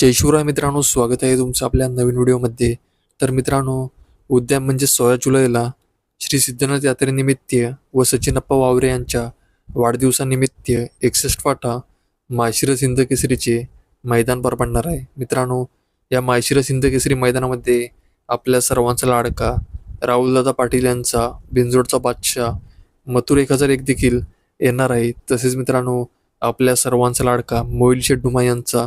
जय शिवराय मित्रांनो स्वागत आहे तुमचं आपल्या नवीन व्हिडिओमध्ये. तर मित्रांनो उद्या म्हणजे सोळा जुलैला श्री सिद्धनाथ यात्रेनिमित्त व सचिनप्पा वावरे यांच्या वाढदिवसानिमित्त एकसष्ट फाटा माळशिरस हिंद केसरीचे मैदान पार पडणार आहे. मित्रांनो या माळशिरस हिंद केसरी मैदानामध्ये आपल्या सर्वांचा लाडका राहुलदादा पाटील यांचा बिंजोडचा बादशाह मथुर एक हजार एक देखील येणार आहे. तसेच मित्रांनो आपल्या सर्वांचा लाडका मोईल शेठ यांचा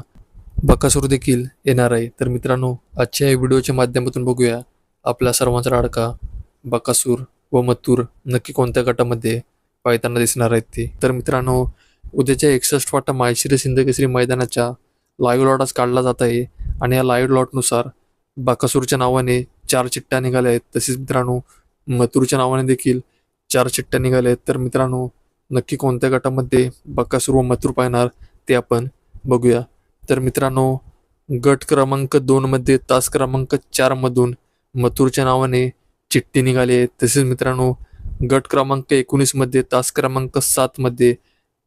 बकासूर देखील येणार आहे. तर मित्रांनो आजच्या या व्हिडिओच्या माध्यमातून बघूया आपला सर्वांचा लाडका बकासूर व मथूर नक्की कोणत्या गटामध्ये पाहताना दिसणार आहेत ते. तर मित्रांनो उद्याच्या एकसष्ट वाटा माहेश्री हिंदकेसरी मैदानाच्या लाईव्ह लॉट आज काढला जात आहे आणि या लाईव्ह लॉटनुसार बकासूरच्या नावाने चार चिट्ट्या निघाल्या आहेत. तसेच मित्रांनो मथुरच्या नावाने देखील चार चिट्ट्या निघाल्या आहेत. तर मित्रांनो नक्की कोणत्या गटामध्ये बकासूर व मथूर पाहणार ते आपण बघूया. तर मित्रांनो गट क्रमांक दोनमध्ये तास क्रमांक चारमधून मथुरच्या नावाने चिठ्ठी निघाली आहे. तसेच मित्रांनो गट क्रमांक एकोणीसमध्ये तास क्रमांक सातमध्ये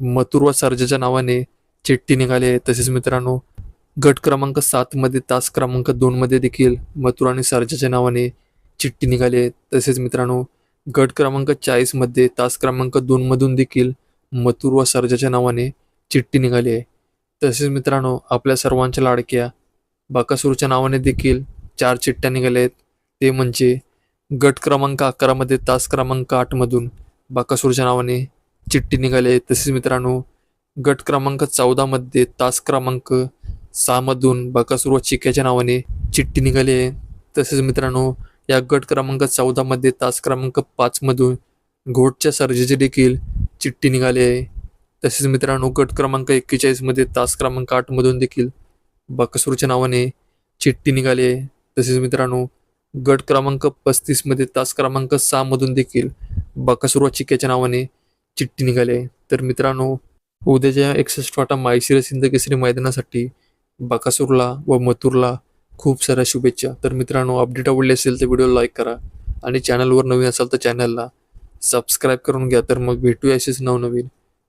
मथुर व सर्जाच्या नावाने चिठ्ठी निघाली आहे. तसेच मित्रांनो गट क्रमांक सातमध्ये तास क्रमांक दोनमध्ये देखील मथुर आणि सर्जाच्या नावाने चिठ्ठी निघाली आहे. तसेच मित्रांनो गट क्रमांक चाळीसमध्ये तास क्रमांक दोनमधून देखील मथुर व सर्जाच्या नावाने चिठ्ठी निघाली आहे. तसेच मित्रांनो आपल्या सर्वांच्या लाडक्या बाकासूरच्या नावाने देखील चार चिठ्ठ्या निघाल्या आहेत ते म्हणजे गट क्रमांक अकरामध्ये तास क्रमांक आठमधून बाकासूरच्या नावाने चिठ्ठी निघाली आहे. तसेच मित्रांनो गट क्रमांक चौदामध्ये तास क्रमांक सहामधून बाकासूर व चिक्याच्या नावाने चिठ्ठी निघाली आहे. तसेच मित्रांनो या गट क्रमांक चौदामध्ये तास क्रमांक पाचमधून घोटच्या सर्जेची देखील चिठ्ठी निघाली आहे. तसेच मित्रांनो गट क्रमांक एक्केचाळीसमध्ये तास क्रमांक आठमधून देखील बकासूरच्या नावाने चिठ्ठी निघाली आहे. तसेच मित्रांनो गट क्रमांक पस्तीसमध्ये तास क्रमांक सहामधून देखील बाकसूर व चिक्याच्या नावाने चिठ्ठी निघाली आहे. तर मित्रांनो उद्याच्या एकसष्ट वाटा माळशिरस सिंधकेसरी केसरी मैदानासाठी बकासूरला व मथुरला खूप साऱ्या शुभेच्छा. तर मित्रांनो अपडेट आवडली असेल तर व्हिडिओ लाईक करा आणि चॅनलवर नवीन असाल तर चॅनलला सबस्क्राईब करून घ्या. तर मग भेटूया असेच नवनवीन